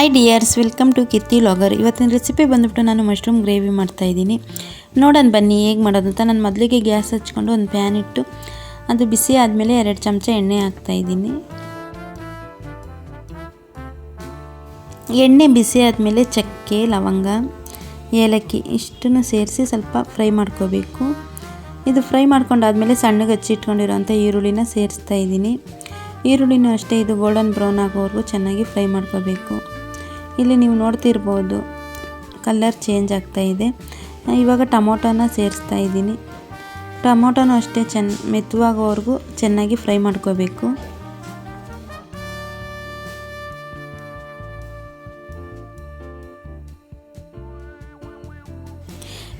Hi dears welcome to ಕಿತ್ತಿ ಲಾಗರ್ ಇವತ್ತಿನ ರೆಸಿಪಿ ಬಂದುಬಿಟ್ಟು ನಾನು ಮಶ್ರೂಮ್ ಗ್ರೇವಿ ಮಾಡ್ತಾಯಿದ್ದೀನಿ ನೋಡೋಣ ಬನ್ನಿ ಹೇಗೆ ಮಾಡೋದು ಅಂತ. ನಾನು ಮೊದಲಿಗೆ ಗ್ಯಾಸ್ ಹಚ್ಕೊಂಡು ಒಂದು ಪ್ಯಾನ್ ಇಟ್ಟು ಅದು ಬಿಸಿ ಆದಮೇಲೆ ಎರಡು ಚಮಚ ಎಣ್ಣೆ ಹಾಕ್ತಾಯಿದ್ದೀನಿ ಎಣ್ಣೆ ಬಿಸಿ ಆದಮೇಲೆ ಚಕ್ಕೆ, ಲವಂಗ, ಏಲಕ್ಕಿ ಇಷ್ಟನ್ನು ಸೇರಿಸಿ ಸ್ವಲ್ಪ ಫ್ರೈ ಮಾಡ್ಕೋಬೇಕು. ಇದು ಫ್ರೈ ಮಾಡ್ಕೊಂಡಾದಮೇಲೆ ಸಣ್ಣಗೆ ಹಚ್ಚಿಟ್ಕೊಂಡಿರೋಂಥ ಈರುಳ್ಳಿನ ಸೇರಿಸ್ತಾ ಇದ್ದೀನಿ. ಈರುಳ್ಳಿನೂ ಅಷ್ಟೇ, ಇದು ಗೋಲ್ಡನ್ ಬ್ರೌನ್ ಆಗೋವರೆಗೂ ಚೆನ್ನಾಗಿ ಫ್ರೈ ಮಾಡ್ಕೋಬೇಕು. ಇಲ್ಲಿ ನೀವು ನೋಡ್ತಿರ್ಬೋದು ಕಲರ್ ಚೇಂಜ್ ಆಗ್ತಾ ಇದೆ. ಇವಾಗ ಟೊಮೊಟೊನ ಸೇರಿಸ್ತಾ ಇದ್ದೀನಿ. ಟೊಮೊಟೊನೂ ಅಷ್ಟೇ ಚೆನ್ನ ಮೆತ್ತುವಾಗೋವರೆಗೂ ಚೆನ್ನಾಗಿ ಫ್ರೈ ಮಾಡ್ಕೋಬೇಕು.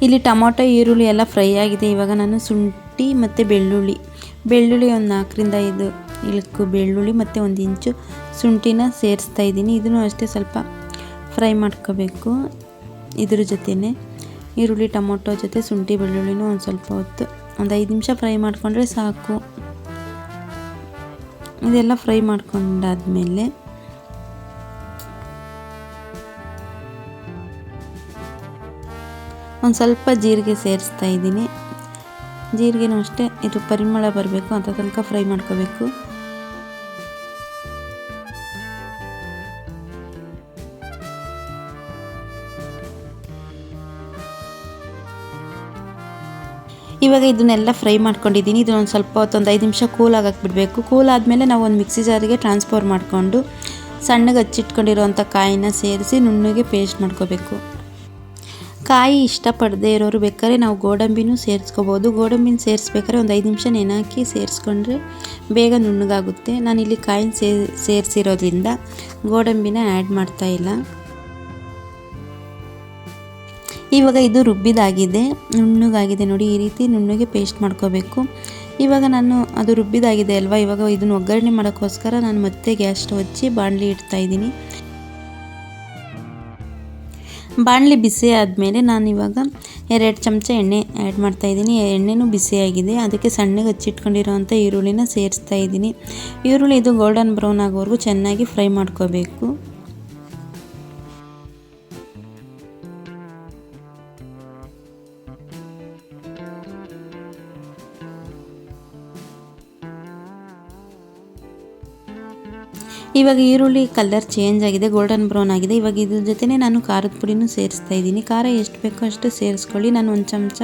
ಇಲ್ಲಿ ಟೊಮೊಟೊ, ಈರುಳ್ಳಿ ಎಲ್ಲ ಫ್ರೈ ಆಗಿದೆ. ಇವಾಗ ನಾನು ಶುಂಠಿ ಮತ್ತು ಬೆಳ್ಳುಳ್ಳಿ. ಬೆಳ್ಳುಳ್ಳಿ ಒಂದು ನಾಲ್ಕರಿಂದ ಐದು ಇಳಕು, ಬೆಳ್ಳುಳ್ಳಿ ಮತ್ತು ಒಂದು ಇಂಚು ಶುಂಠಿನ ಸೇರಿಸ್ತಾ ಇದ್ದೀನಿ. ಇದನ್ನು ಅಷ್ಟೇ ಸ್ವಲ್ಪ ಫ್ರೈ ಮಾಡ್ಕೋಬೇಕು. ಇದ್ರ ಜೊತೆನೇ ಈರುಳ್ಳಿ, ಟೊಮೊಟೊ ಜೊತೆ ಶುಂಠಿ, ಬೆಳ್ಳುಳ್ಳಿನೂ ಒಂದು ಸ್ವಲ್ಪ ಹೊತ್ತು ಒಂದು ಐದು ನಿಮಿಷ ಫ್ರೈ ಮಾಡಿಕೊಂಡ್ರೆ ಸಾಕು. ಇದೆಲ್ಲ ಫ್ರೈ ಮಾಡ್ಕೊಂಡಾದ್ಮೇಲೆ ಒಂದು ಸ್ವಲ್ಪ ಜೀರಿಗೆ ಸೇರಿಸ್ತಾ ಇದ್ದೀನಿ. ಜೀರಿಗೆನೂ ಅಷ್ಟೇ, ಇದು ಪರಿಮಳ ಬರಬೇಕು, ಅಂತ ತನಕ ಫ್ರೈ ಮಾಡ್ಕೋಬೇಕು. ಇವಾಗ ಇದನ್ನೆಲ್ಲ ಫ್ರೈ ಮಾಡ್ಕೊಂಡಿದ್ದೀನಿ. ಇದು ಒಂದು ಸ್ವಲ್ಪ ಹೊತ್ತೊಂದು ಐದು ನಿಮಿಷ ಕೂಲ್ ಆಗಕ್ಕೆ ಬಿಡಬೇಕು. ಕೂಲ್ ಆದಮೇಲೆ ನಾವು ಒಂದು ಮಿಕ್ಸಿ ಜಾರಿಗೆ ಟ್ರಾನ್ಸ್ಫರ್ ಮಾಡಿಕೊಂಡು ಸಣ್ಣಗೆ ಹಚ್ಚಿಟ್ಕೊಂಡಿರೋವಂಥ ಕಾಯಿನ ಸೇರಿಸಿ ನುಣ್ಣಗೆ ಪೇಸ್ಟ್ ಮಾಡ್ಕೋಬೇಕು. ಕಾಯಿ ಇಷ್ಟಪಡದೇ ಇರೋರು ಬೇಕಾದ್ರೆ ನಾವು ಗೋಡಂಬಿನೂ ಸೇರಿಸ್ಕೋಬೋದು. ಗೋಡಂಬಿನ ಸೇರಿಸ್ಬೇಕಾದ್ರೆ ಒಂದು ಐದು ನಿಮಿಷ ನೆನಾಕಿ ಸೇರಿಸ್ಕೊಂಡ್ರೆ ಬೇಗ ನುಣ್ಣಗಾಗುತ್ತೆ. ನಾನಿಲ್ಲಿ ಕಾಯಿನ ಸೇರಿಸಿರೋದ್ರಿಂದ ಗೋಡಂಬಿನ ಆ್ಯಡ್ ಮಾಡ್ತಾ ಇಲ್ಲ. ಇವಾಗ ಇದು ರುಬ್ಬಿದಾಗಿದೆ, ನುಣ್ಣಗಾಗಿದೆ ನೋಡಿ ಈ ರೀತಿ ನುಣ್ಣಗೆ ಪೇಸ್ಟ್ ಮಾಡ್ಕೋಬೇಕು. ಇವಾಗ ನಾನು ಅದು ರುಬ್ಬಿದಾಗಿದೆ ಅಲ್ವಾ, ಇವಾಗ ಇದನ್ನು ಒಗ್ಗರಣೆ ಮಾಡೋಕ್ಕೋಸ್ಕರ ನಾನು ಮತ್ತೆ ಗ್ಯಾಸ್ ಸ್ಟವ್ ಹಚ್ಚಿ ಬಾಣಲಿ ಇಡ್ತಾಯಿದ್ದೀನಿ ಬಾಣಲಿ ಬಿಸಿ ಆದಮೇಲೆ ನಾನು ಇವಾಗ ಎರಡು ಚಮಚ ಎಣ್ಣೆ ಆ್ಯಡ್ ಮಾಡ್ತಾಯಿದ್ದೀನಿ ಎಣ್ಣೆನೂ ಬಿಸಿಯಾಗಿದೆ ಅದಕ್ಕೆ ಸಣ್ಣಗೆ ಹಚ್ಚಿಟ್ಕೊಂಡಿರೋವಂಥ ಈರುಳ್ಳಿನ ಸೇರಿಸ್ತಾ ಇದ್ದೀನಿ. ಈರುಳ್ಳಿ ಇದು ಗೋಲ್ಡನ್ ಬ್ರೌನ್ ಆಗೋವರೆಗೂ ಚೆನ್ನಾಗಿ ಫ್ರೈ ಮಾಡ್ಕೋಬೇಕು. ಇವಾಗ ಈರುಳ್ಳಿ ಕಲರ್ ಚೇಂಜ್ ಆಗಿದೆ ಗೋಲ್ಡನ್ ಬ್ರೌನ್ ಆಗಿದೆ. ಇವಾಗ ಇದ್ರ ಜೊತೆನೇ ನಾನು ಖಾರದ ಪುಡಿನೂ ಸೇರಿಸ್ತಾ ಇದ್ದೀನಿ. ಖಾರ ಎಷ್ಟು ಬೇಕೋ ಅಷ್ಟು ಸೇರಿಸ್ಕೊಳ್ಳಿ. ನಾನು ಒಂದು ಚಮಚ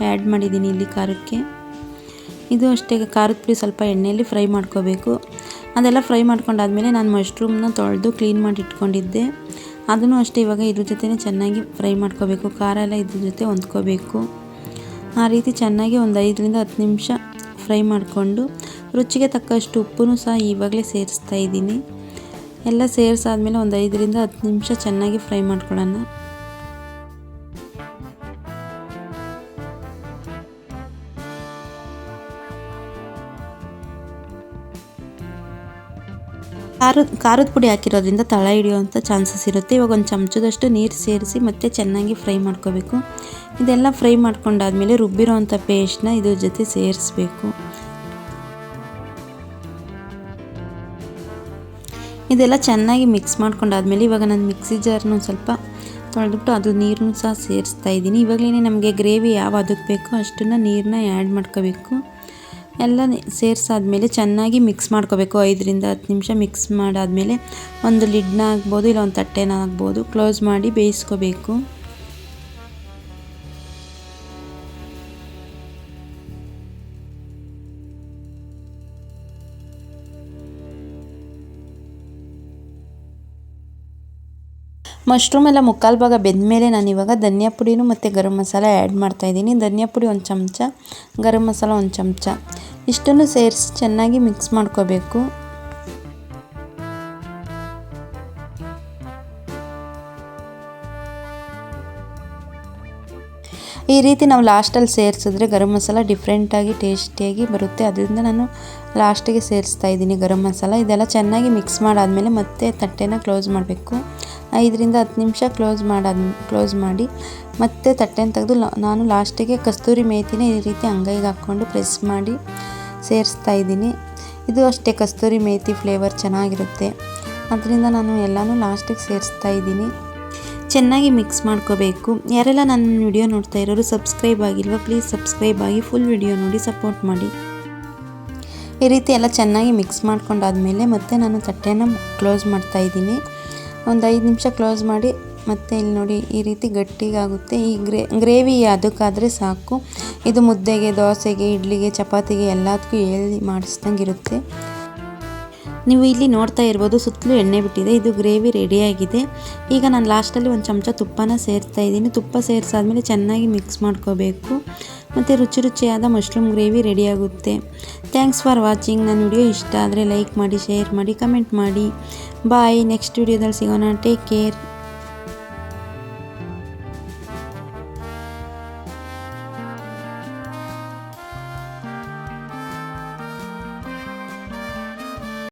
ಆ್ಯಡ್ ಮಾಡಿದ್ದೀನಿ ಇಲ್ಲಿ ಖಾರಕ್ಕೆ. ಇದು ಅಷ್ಟೇ, ಖಾರದ ಪುಡಿ ಸ್ವಲ್ಪ ಎಣ್ಣೆಯಲ್ಲಿ ಫ್ರೈ ಮಾಡ್ಕೋಬೇಕು. ಅದೆಲ್ಲ ಫ್ರೈ ಮಾಡ್ಕೊಂಡಾದ್ಮೇಲೆ ನಾನು ಮಶ್ರೂಮ್ನ ತೊಳೆದು ಕ್ಲೀನ್ ಮಾಡಿ ಇಟ್ಕೊಂಡಿದ್ದೆ. ಅದನ್ನು ಅಷ್ಟೇ, ಇವಾಗ ಇದ್ರ ಜೊತೆನೇ ಚೆನ್ನಾಗಿ ಫ್ರೈ ಮಾಡ್ಕೋಬೇಕು. ಖಾರ ಎಲ್ಲ ಇದ್ರ ಜೊತೆ ಹೊಂದ್ಕೋಬೇಕು. ಆ ರೀತಿ ಚೆನ್ನಾಗಿ ಒಂದು ಐದರಿಂದ ಹತ್ತು ನಿಮಿಷ ಫ್ರೈ ಮಾಡಿಕೊಂಡು ರುಚಿಗೆ ತಕ್ಕಷ್ಟು ಉಪ್ಪು ಸಹ ಇವಾಗಲೇ ಸೇರಿಸ್ತಾ ಇದ್ದೀನಿ. ಎಲ್ಲ ಸೇರಿಸಾದ್ಮೇಲೆ ಒಂದು ಐದರಿಂದ ಹತ್ತು ನಿಮಿಷ ಚೆನ್ನಾಗಿ ಫ್ರೈ ಮಾಡ್ಕೊಳ್ಳೋಣ. ಖಾರದ ಖಾರದ ಪುಡಿ ಹಾಕಿರೋದ್ರಿಂದ ತಳ ಹಿಡಿಯುವಂಥ ಚಾನ್ಸಸ್ ಇರುತ್ತೆ. ಇವಾಗ ಒಂದು ಚಮಚದಷ್ಟು ನೀರು ಸೇರಿಸಿ ಮತ್ತೆ ಚೆನ್ನಾಗಿ ಫ್ರೈ ಮಾಡ್ಕೋಬೇಕು. ಇದೆಲ್ಲ ಫ್ರೈ ಮಾಡ್ಕೊಂಡಾದ್ಮೇಲೆ ರುಬ್ಬಿರೋವಂಥ ಪೇಸ್ಟ್ನ ಇದ್ರ ಜೊತೆ ಸೇರಿಸ್ಬೇಕು. ಇದೆಲ್ಲ ಚೆನ್ನಾಗಿ ಮಿಕ್ಸ್ ಮಾಡ್ಕೊಂಡಾದ್ಮೇಲೆ ಇವಾಗ ನಾನು ಮಿಕ್ಸಿ ಜಾರ್ನ ಸ್ವಲ್ಪ ತೊಳೆದ್ಬಿಟ್ಟು ಅದು ನೀರನ್ನು ಸಹ ಸೇರಿಸ್ತಾ ಇದ್ದೀನಿ. ಇವಾಗಲೇ ನಮಗೆ ಗ್ರೇವಿ ಯಾವ ಅದಕ್ಕೆ ಬೇಕೋ ಅಷ್ಟನ್ನು ನೀರನ್ನ ಆ್ಯಡ್ ಮಾಡ್ಕೋಬೇಕು. ಎಲ್ಲ ಸೇರಿಸಾದ್ಮೇಲೆ ಚೆನ್ನಾಗಿ ಮಿಕ್ಸ್ ಮಾಡ್ಕೋಬೇಕು. ಐದರಿಂದ ಹತ್ತು ನಿಮಿಷ ಮಿಕ್ಸ್ ಮಾಡಾದಮೇಲೆ ಒಂದು ಲಿಡ್ನ ಆಗ್ಬೋದು, ಇಲ್ಲ ಒಂದು ತಟ್ಟೆನ ಆಗ್ಬೋದು ಕ್ಲೋಸ್ ಮಾಡಿ ಬೇಯಿಸ್ಕೋಬೇಕು. ಮಶ್ರೂಮ್ ಎಲ್ಲ ಮುಕ್ಕಾಲು ಭಾಗ ಬೆಂದಮೇಲೆ ನಾನು ಇವಾಗ ಧನಿಯಾ ಪುಡಿನೂ ಮತ್ತು ಗರಂ ಮಸಾಲ ಆ್ಯಡ್ ಮಾಡ್ತಾಯಿದ್ದೀನಿ ಧನಿಯಾ ಪುಡಿ ಒಂದು ಚಮಚ, ಗರಂ ಮಸಾಲ ಒಂದು ಚಮಚ. ಇಷ್ಟನ್ನು ಸೇರಿಸಿ ಚೆನ್ನಾಗಿ ಮಿಕ್ಸ್ ಮಾಡ್ಕೋಬೇಕು. ಈ ರೀತಿ ನಾವು ಲಾಸ್ಟಲ್ಲಿ ಸೇರಿಸಿದ್ರೆ ಗರಂ ಮಸಾಲ ಡಿಫ್ರೆಂಟಾಗಿ ಟೇಸ್ಟಿಯಾಗಿ ಬರುತ್ತೆ. ಅದರಿಂದ ನಾನು ಲಾಸ್ಟಿಗೆ ಸೇರಿಸ್ತಾ ಇದ್ದೀನಿ ಗರಂ ಮಸಾಲ. ಇದೆಲ್ಲ ಚೆನ್ನಾಗಿ ಮಿಕ್ಸ್ ಮಾಡಾದಮೇಲೆ ಮತ್ತೆ ತಟ್ಟೆನ ಕ್ಲೋಸ್ ಮಾಡಬೇಕು. ಐದರಿಂದ ಹತ್ತು ನಿಮಿಷ ಕ್ಲೋಸ್ ಮಾಡಾದ, ಕ್ಲೋಸ್ ಮಾಡಿ ಮತ್ತೆ ತಟ್ಟೆನ ತೆಗೆದು ನಾನು ಲಾಸ್ಟಿಗೆ ಕಸ್ತೂರಿ ಮೇಥಿನ ಈ ರೀತಿ ಅಂಗೈಗೆ ಹಾಕ್ಕೊಂಡು ಪ್ರೆಸ್ ಮಾಡಿ ಸೇರಿಸ್ತಾ ಇದ್ದೀನಿ. ಇದು ಅಷ್ಟೇ ಕಸ್ತೂರಿ ಮೇಥಿ ಫ್ಲೇವರ್ ಚೆನ್ನಾಗಿರುತ್ತೆ. ಅದರಿಂದ ನಾನು ಎಲ್ಲನೂ ಲಾಸ್ಟಿಗೆ ಸೇರಿಸ್ತಾ ಇದ್ದೀನಿ. ಚೆನ್ನಾಗಿ ಮಿಕ್ಸ್ ಮಾಡ್ಕೋಬೇಕು. ಯಾರೆಲ್ಲ ನನ್ನ ವಿಡಿಯೋ ನೋಡ್ತಾ ಇರೋರು ಸಬ್ಸ್ಕ್ರೈಬ್ ಆಗಿಲ್ವಾ, ಪ್ಲೀಸ್ ಸಬ್ಸ್ಕ್ರೈಬ್ ಆಗಿ ಫುಲ್ ವಿಡಿಯೋ ನೋಡಿ ಸಪೋರ್ಟ್ ಮಾಡಿ. ಈ ರೀತಿ ಎಲ್ಲ ಚೆನ್ನಾಗಿ ಮಿಕ್ಸ್ ಮಾಡ್ಕೊಂಡಾದ್ಮೇಲೆ ಮತ್ತೆ ನಾನು ತಟ್ಟೆನ ಕ್ಲೋಸ್ ಮಾಡ್ತಾ ಇದ್ದೀನಿ. ಒಂದು ಐದು ನಿಮಿಷ ಕ್ಲೋಸ್ ಮಾಡಿ ಮತ್ತೆ ಇಲ್ಲಿ ನೋಡಿ ಈ ರೀತಿ ಗಟ್ಟಿಗಾಗುತ್ತೆ. ಈ ಗ್ರೇ, ಗ್ರೇವಿ ಅದಕ್ಕಾದರೆ ಸಾಕು. ಇದು ಮುದ್ದೆಗೆ, ದೋಸೆಗೆ, ಇಡ್ಲಿಗೆ, ಚಪಾತಿಗೆ ಎಲ್ಲದಕ್ಕೂ ಹೇಳಿ ಮಾಡಿಸ್ದಂಗೆ ಇರುತ್ತೆ ನೀವು ಇಲ್ಲಿ ನೋಡ್ತಾ ಇರ್ಬೋದು, ಸುತ್ತಲೂ ಎಣ್ಣೆ ಬಿಟ್ಟಿದೆ. ಇದು ಗ್ರೇವಿ ರೆಡಿಯಾಗಿದೆ. ಈಗ ನಾನು ಲಾಸ್ಟಲ್ಲಿ ಒಂದು ಚಮಚ ತುಪ್ಪನ ಸೇರಿಸ್ತಾ ಇದ್ದೀನಿ. ತುಪ್ಪ ಸೇರಿಸಾದ್ಮೇಲೆ ಚೆನ್ನಾಗಿ ಮಿಕ್ಸ್ ಮಾಡ್ಕೋಬೇಕು. ಮತ್ತು ರುಚಿ ರುಚಿಯಾದ ಮಶ್ರೂಮ್ ಗ್ರೇವಿ ರೆಡಿಯಾಗುತ್ತೆ ಥ್ಯಾಂಕ್ಸ್ ಫಾರ್ ವಾಚಿಂಗ್ ನನ್ನ ವಿಡಿಯೋ ಇಷ್ಟ ಆದರೆ ಲೈಕ್ ಮಾಡಿ ಶೇರ್ ಮಾಡಿ ಕಮೆಂಟ್ ಮಾಡಿ. ಬಾಯ್ ನೆಕ್ಸ್ಟ್ ವಿಡಿಯೋದಲ್ಲಿ ಸಿಗೋಣ. Take care